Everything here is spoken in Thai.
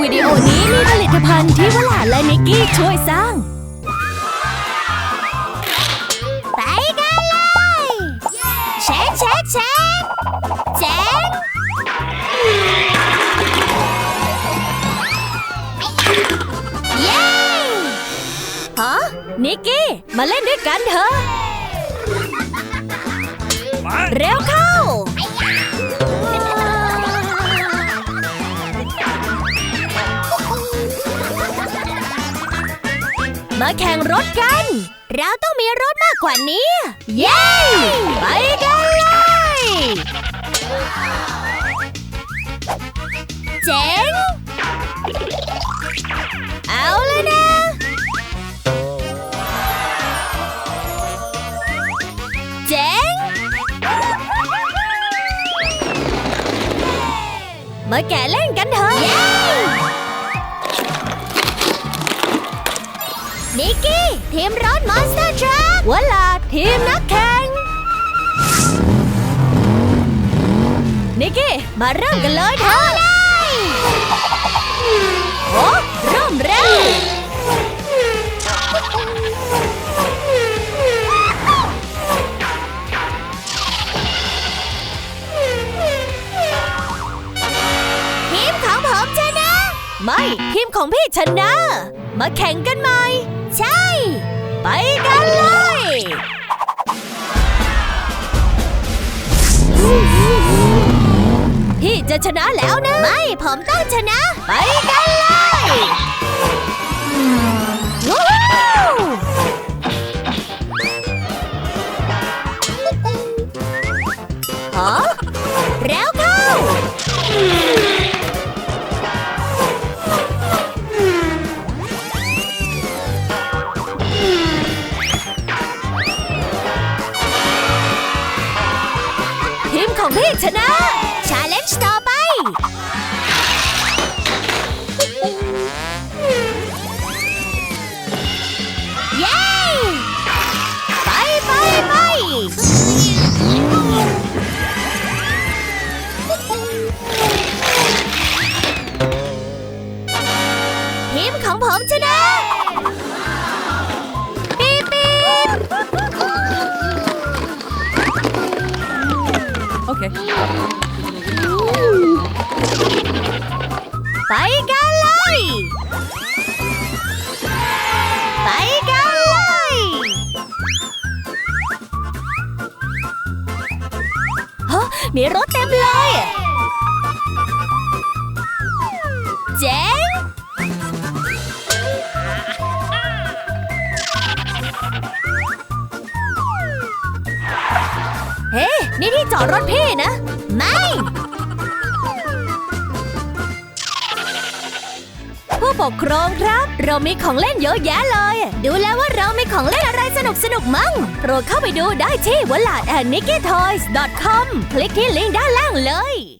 วิดีโอนี้มีผลิตภัณฑ์ที่วลาและนิกกี้ช่วยสร้าง ไปกันเลยเช็คเช็คเช็คเจ๋งเย้ฮะนิกกี้ มาเล่นด้วยกันเถอะ เร็วเข้า มาแข่งรถกัน เราต้องมีรถมากกว่านี้ เย้ ไปกันเลยเจ๋ง เอาเลยนะ เจ๋ง มาแกะเล่นกันเถอะ นิกกี้ ทีมรถมอนสเตอร์ทรัควลาทีมนักแข่ง นิกกี้ มาเริ่มกันเลยเถอะโอ้เริ่มเร็ว ไม่ ทีมของพี่ชนะ มาแข่งกันไหม ใช่ ไปกันเลยพี่จะชนะแล้วนะ ไม่ ผมต้องชนะ ไปกันเลยฮะ มของพี่ชนะ ชาเลนจ์ต่อไป เย้ ไปไปไปทีมของผมชนะ ไปกันเลย ไปกันเลย ฮะ มีรถเต็มเลย เจ๋งเฮ้ นี่ที่จอดรถพี่นะ ไม่ ผู้ปกครองครับ เรามีของเล่นเยอะแยะเลย ดูแล้วว่าเรามีของเล่นอะไรสนุกสนุกมั่งโปรดเข้าไปดูได้ที่วลาดแอนนิกกี้ทอยส์ .com คลิกที่ลิงก์ด้านล่างเลย